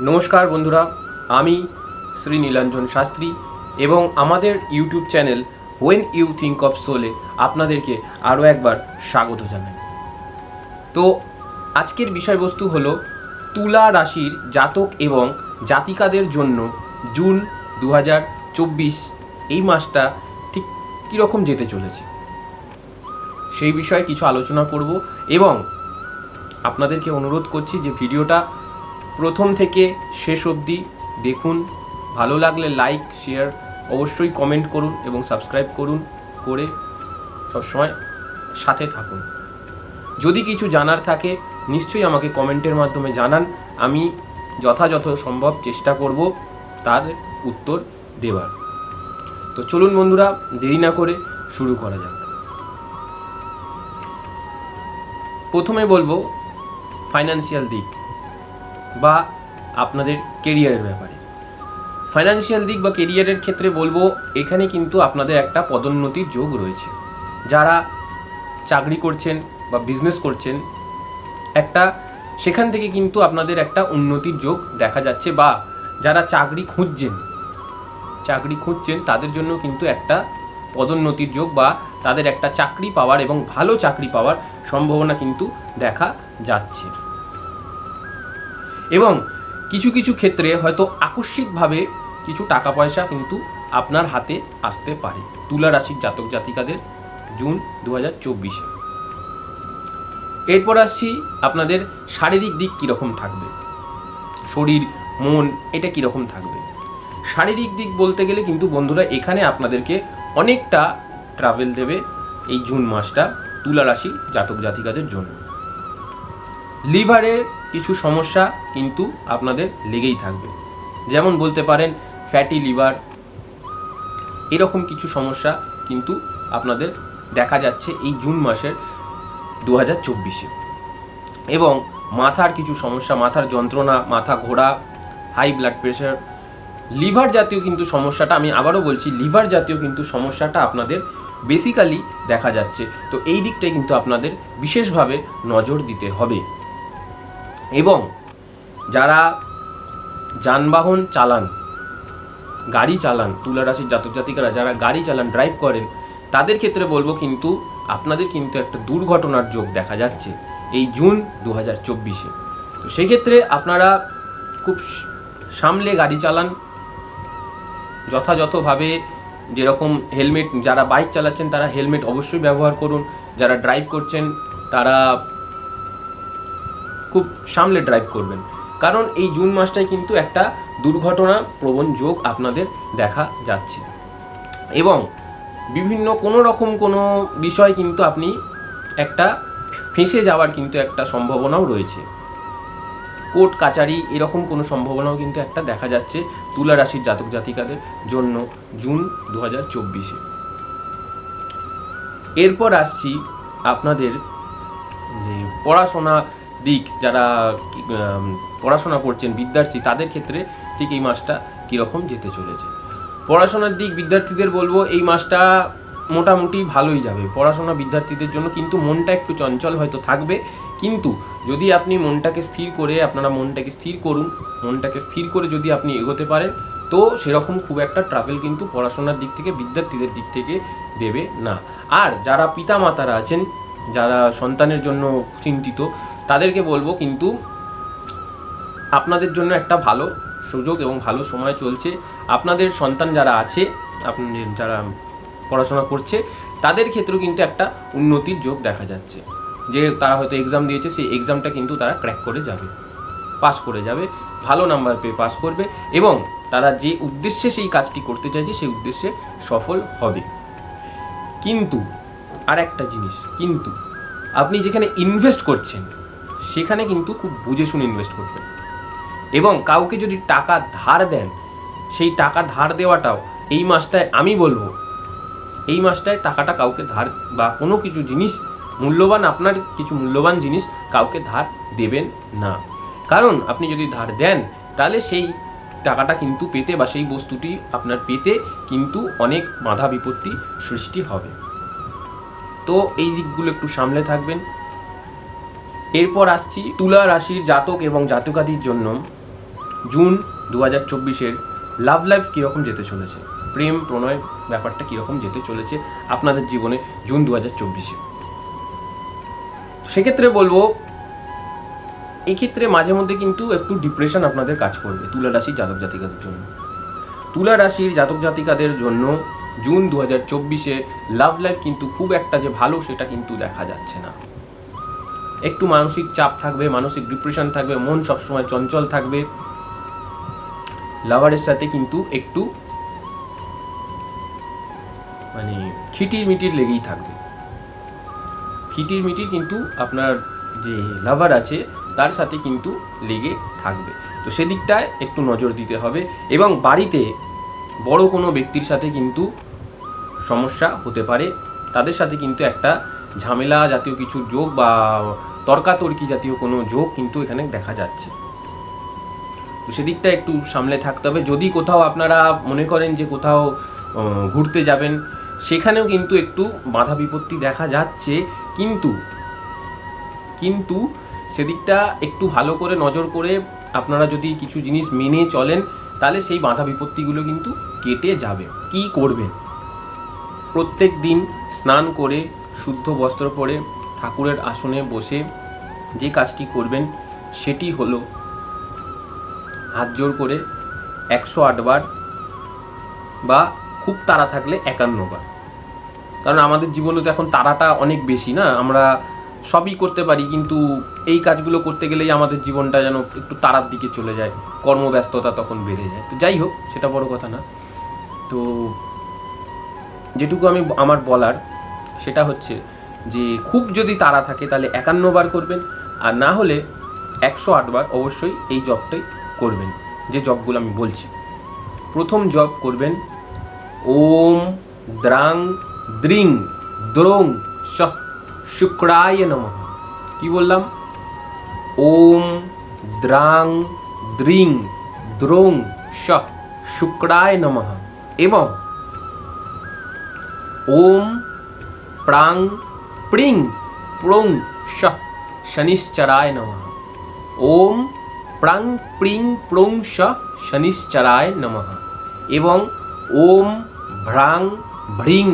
নমস্কার বন্ধুরা, আমি শ্রী নীলাঞ্জন শাস্ত্রী এবং আমাদের YouTube channel when you think of সোলে আপনাদেরকে আরও একবার স্বাগত জানাই। তো আজকের বিষয়বস্তু হলো তুলা রাশির জাতক এবং জাতিকাদের জন্য জুন দু হাজার চব্বিশ এই মাসটা ঠিক কীরকম যেতে চলেছে? সেই বিষয়ে কিছু আলোচনা করব এবং আপনাদেরকে অনুরোধ করছি যে ভিডিওটা প্রথম থেকে শেষ অবধি দেখুন। ভালো লাগলে লাইক শেয়ার অবশ্যই কমেন্ট করুন এবং সাবস্ক্রাইব করুন করে সবসময় সাথে থাকুন। যদি কিছু জানার থাকে, নিশ্চয়ই আমাকে কমেন্টের মাধ্যমে জানান। আমি যথাযথ সম্ভব চেষ্টা করব তার উত্তর দেওয়ার তো চলুন বন্ধুরা, দেরি না করে শুরু করা যাক। প্রথমে বলব ফাইন্যান্সিয়াল দিক। বা আপনাদের কেরিয়ারের ব্যাপারে। ফাইন্যান্সিয়াল দিক বা কেরিয়ারের ক্ষেত্রে বলব, এখানে কিন্তু আপনাদের একটা পদোন্নতির যোগ রয়েছে। যারা চাকরি করছেন বা বিজনেস করছেন, একটা, সেখান থেকে কিন্তু আপনাদের একটা উন্নতির যোগ দেখা যাচ্ছে বা যারা চাকরি খুঁজছেন চাকরি খুঁজছেন, তাদের জন্য কিন্তু একটা পদোন্নতির যোগ বা তাদের একটা চাকরি পাওয়ার এবং ভালো চাকরি পাওয়ার সম্ভাবনা কিন্তু দেখা যাচ্ছে। এবং কিছু কিছু ক্ষেত্রে হয়তো আকস্মিকভাবে কিছু টাকা পয়সা কিন্তু আপনার হাতে আসতে পারে। তুলা রাশির জাতক জাতিকাদের জুন দু হাজার চব্বিশে। এরপর আসছি আপনাদের শারীরিক দিক কীরকম থাকবে? শরীর, মন, এটা কীরকম থাকবে? শারীরিক দিক বলতে গেলে কিন্তু বন্ধুরা এখানে আপনাদেরকে অনেকটা ট্রাভেল দেবে এই জুন মাসটা তুলা রাশি জাতক জাতিকাদের জন্য। লিভারের কিছু সমস্যা কিন্তু আপনাদের লেগেই থাকবে। যেমন বলতে পারেন ফ্যাটি লিভার এরকম কিছু সমস্যা কিন্তু আপনাদের দেখা যাচ্ছে এই জুন মাসের দু হাজার চব্বিশে। এবং মাথার কিছু সমস্যা, মাথার যন্ত্রণা, মাথা ঘোরা হাই ব্লাড প্রেশার লিভার জাতীয় কিন্তু সমস্যাটা, আমি আবারও বলছি লিভার জাতীয় কিন্তু সমস্যাটা আপনাদের বেসিক্যালি দেখা যাচ্ছে। তো এই দিকটাই কিন্তু আপনাদের বিশেষভাবে নজর দিতে হবে। এবং যারা যানবাহন চালান, গাড়ি চালান তুলা রাশির জাতক জাতিকারা যারা গাড়ি চালান ড্রাইভ করেন, তাদের ক্ষেত্রে বলব কিন্তু আপনাদের কিন্তু একটা দুর্ঘটনার যোগ দেখা যাচ্ছে এই জুন দু হাজার চব্বিশে। তো সেক্ষেত্রে আপনারা খুব সামলে গাড়ি চালান, যথাযথভাবে যেরকম হেলমেট, যারা বাইক চালাচ্ছেন তারা হেলমেট অবশ্যই ব্যবহার করুন, যারা ড্রাইভ করছেন তারা খুব সামলে ড্রাইভ করবেন। কারণ এই জুন মাসটায় কিন্তু একটা দুর্ঘটনা প্রবণ যোগ আপনাদের দেখা যাচ্ছে। এবং বিভিন্ন কোনো রকম কোনো বিষয় কিন্তু আপনি একটা ফেঁসে যাওয়ার কিন্তু একটা সম্ভাবনাও রয়েছে। কোর্ট, কাচারি এরকম কোনো সম্ভাবনাও কিন্তু একটা দেখা যাচ্ছে তুলা রাশির জাতক জাতিকাদের জন্য জুন দু হাজার চব্বিশে। এরপর আসছি আপনাদের যে পড়াশোনা দিক, যারা পড়াশোনা করছেন, বিদ্যার্থী, তাদের ক্ষেত্রে ঠিক এই মাসটা কীরকম যেতে চলেছে। পড়াশোনার দিক বিদ্যার্থীদের বলব, এই মাসটা মোটামুটি ভালোই যাবে। পড়াশোনা বিদ্যার্থীদের জন্য কিন্তু মনটা একটু চঞ্চল হয়তো থাকবে, কিন্তু যদি আপনি মনটাকে স্থির করে, আপনারা মনটাকে স্থির করুন, মনটাকে স্থির করে যদি আপনি এগোতে পারেন, তো সেরকম খুব একটা ট্রাভেল কিন্তু পড়াশোনার দিক থেকে, বিদ্যার্থীদের দিক থেকে দেবে না। আর যারা পিতামাতারা আছেন, যারা সন্তানের জন্য চিন্তিত তাদেরকে বলব কিন্তু আপনাদের জন্য একটা ভালো সুযোগ এবং ভালো সময় চলছে। আপনাদের সন্তান যারা আছে আপনাদের যারা পড়াশোনা করছে, তাদের ক্ষেত্রেও কিন্তু একটা উন্নতির যোগ দেখা যাচ্ছে। যে তারা হয়তো এক্সাম দিয়েছে, সেই এক্সামটা কিন্তু তারা ক্র্যাক করে যাবে পাস করে যাবে, ভালো নাম্বার পেয়ে পাস করবে এবং তারা যে উদ্দেশ্যে সেই কাজটি করতে চাইছে, সেই উদ্দেশ্যে সফল হবে। কিন্তু আর একটা জিনিস, কিন্তু আপনি যেখানে ইনভেস্ট করছেন সেখানে কিন্তু খুব বুঝে শুনে ইনভেস্ট করবেন। এবং কাউকে যদি টাকা ধার দেন, সেই টাকা ধার দেওয়াটাও এই মাসটায় আমি বলব, এই মাসটায় টাকাটা কাউকে ধার বা কোনো কিছু জিনিস মূল্যবান, আপনার কিছু মূল্যবান জিনিস কাউকে ধার দেবেন না। কারণ আপনি যদি ধার দেন, তাহলে সেই টাকাটা কিন্তু পেতে বা সেই বস্তুটি আপনার পেতে কিন্তু অনেক বাধা বিপত্তি সৃষ্টি হবে। তো এই দিকগুলো একটু সামলে থাকবেন। এরপর আসছি তুলা রাশির জাতক এবং জাতকাদির জন্য। জুন দু হাজার চব্বিশের লাভ লাইফ কীরকম যেতে চলেছে? প্রেম, প্রণয় ব্যাপারটা কীরকম যেতে চলেছে আপনাদের জীবনে জুন দু হাজার চব্বিশে সেক্ষেত্রে বলব, এক্ষেত্রে মাঝে মধ্যে কিন্তু একটু ডিপ্রেশন আপনাদের কাজ করবে তুলা রাশির জাতক জাতিকাদের জন্য। তুলা রাশির জাতক জাতিকাদের জন্য জুন দু হাজার চব্বিশে লাভ লাইফ কিন্তু খুব একটা যে ভালো সেটা কিন্তু দেখা যাচ্ছে না। একটু মানসিক চাপ থাকবে, মানসিক ডিপ্রেশন থাকবে, মন সবসময় চঞ্চল থাকবে। লাভারের সাথে কিন্তু একটু মানে খিটির মিটির লেগেই থাকবে। খিটির মিটির কিন্তু আপনার যে লাভার আছে, তার সাথে কিন্তু লেগে থাকবে। তো সেদিকটায় একটু নজর দিতে হবে এবং বাড়িতে বড় কোনো ব্যক্তির সাথে কিন্তু সমস্যা হতে পারে। তাদের সাথে কিন্তু একটা ঝামেলা জাতীয় কিছু যোগ বা তর্কাতর্কি জাতীয় কোনো যোগ কিন্তু এখানে দেখা যাচ্ছে। তো সেদিকটা একটু সামলে থাকতে হবে। যদি কোথাও আপনারা মনে করেন যে কোথাও ঘুরতে যাবেন, সেখানেও কিন্তু একটু বাধা বিপত্তি দেখা যাচ্ছে। কিন্তু কিন্তু সেদিকটা একটু ভালো করে নজর করে আপনারা যদি কিছু জিনিস মেনে চলেন, তাহলে সেই বাধা বিপত্তিগুলো কিন্তু কেটে যাবে। কি করবেন? প্রত্যেক দিন স্নান করে শুদ্ধ বস্ত্র পরে ঠাকুরের আসনে বসে যে কাজটি করবেন সেটি হলো হাত জোর করে একশো আটবার বা খুব তাড়া থাকলে একান্নবার কারণ আমাদের জীবনে তো এখন তাড়াটা অনেক বেশি না? আমরা সবই করতে পারি, কিন্তু এই কাজগুলো করতে গেলেই আমাদের জীবনটা যেন একটু তাড়ার দিকে চলে যায়, কর্মব্যস্ততা তখন বেড়ে যায়। তো যাই হোক, সেটা বড় কথা না। তো যেটুকু আমি আমার বলার সেটা হচ্ছে যে খুব যদি তাড়া থাকে তাহলে একান্ন বার করবেন, আর না হলে একশো আটবার অবশ্যই এই জবটাই করবেন, যে জবগুলো আমি বলছি। প্রথম জব করবেন, ওম দ্রাং দ্রিং দ্রোং শ শুক্রায় নমঃ। কি বললাম? ওম দ্রাং দ্রিং দ্রোং শ শুক্রায় নমঃ। এবং ওম প্রাং প্রিং প্রং শ শনিশ্চরায় নমঃ ওম প্রাং প্রিং প্রং শ শনিশ্চরায় নমঃ এবং ওম ভ্রাং ভ্রিং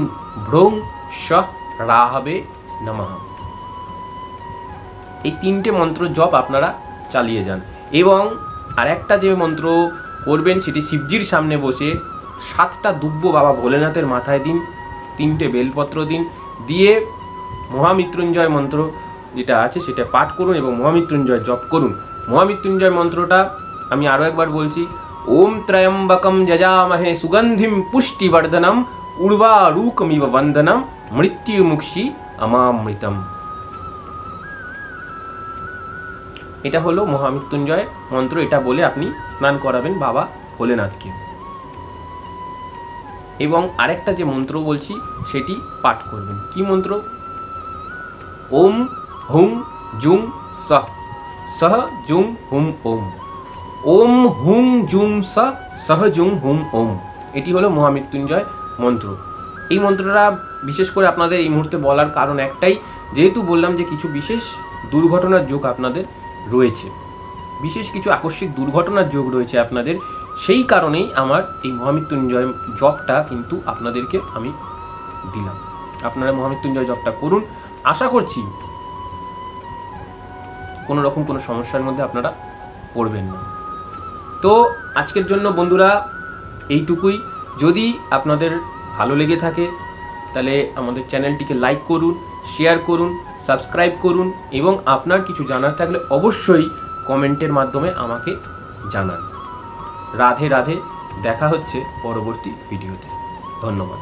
ভ্রং শ রাহবে নমঃ এই তিনটে মন্ত্র জপ আপনারা চালিয়ে যান। এবং আরেকটা যে মন্ত্র করবেন সেটি শিবজির সামনে বসে সাতটা দুব্য বাবা ভোলেনাথের মাথায় দিন, তিনটে বেলপত্র দিন দিয়ে মহামৃত্যুঞ্জয় মন্ত্র যেটা আছে সেটা পাঠ করুন এবং মহামৃত্যুঞ্জয় জপ করুন। মহামৃত্যুঞ্জয় মন্ত্রটা আমি আরও একবার বলছি, ওম ত্রয়ম্বকম যজামহে সুগন্ধিম পুষ্টিবর্ধনম উর্বারুকমিব বন্দনম মৃত্যুমুক্ষী অমামৃতম। এটা হলো মহামৃত্যুঞ্জয় মন্ত্র, এটা বলে আপনি স্নান করাবেন বাবা ভোলেনাথকে। এবং আরেকটা যে মন্ত্র বলছি, সেটি পাঠ করবেন। কি মন্ত্র? ওম হুং জুম সহ সহ জুং হুম ওম। ওম হুং জুম স, সহ জুং হুম ওম। এটি হলো মহামৃত্যুঞ্জয় মন্ত্র। এই মন্ত্রটা বিশেষ করে আপনাদের এই মুহূর্তে বলার কারণ একটাই, যেহেতু বললাম যে কিছু বিশেষ দুর্ঘটনার যোগ আপনাদের রয়েছে। বিশেষ কিছু আকস্মিক দুর্ঘটনার যোগ রয়েছে আপনাদের। সেই কারণেই আমার এই মহামৃত্যুঞ্জয় জবটা কিন্তু আপনাদেরকে আমি দিলাম। আপনারা মহামৃত্যুঞ্জয় জবটা করুন। আশা করছি কোনো রকম কোনো সমস্যার মধ্যে আপনারা পড়বেন না। তো আজকের জন্য বন্ধুরা এইটুকুই। যদি আপনাদের ভালো লেগে থাকে, তাহলে আমাদের চ্যানেলটিকে লাইক করুন, শেয়ার করুন, সাবস্ক্রাইব করুন এবং আপনার কিছু জানার থাকলে অবশ্যই কমেন্টের মাধ্যমে আমাকে জানান। রাধে রাধে দেখা হচ্ছে পরবর্তী ভিডিওতে। ধন্যবাদ।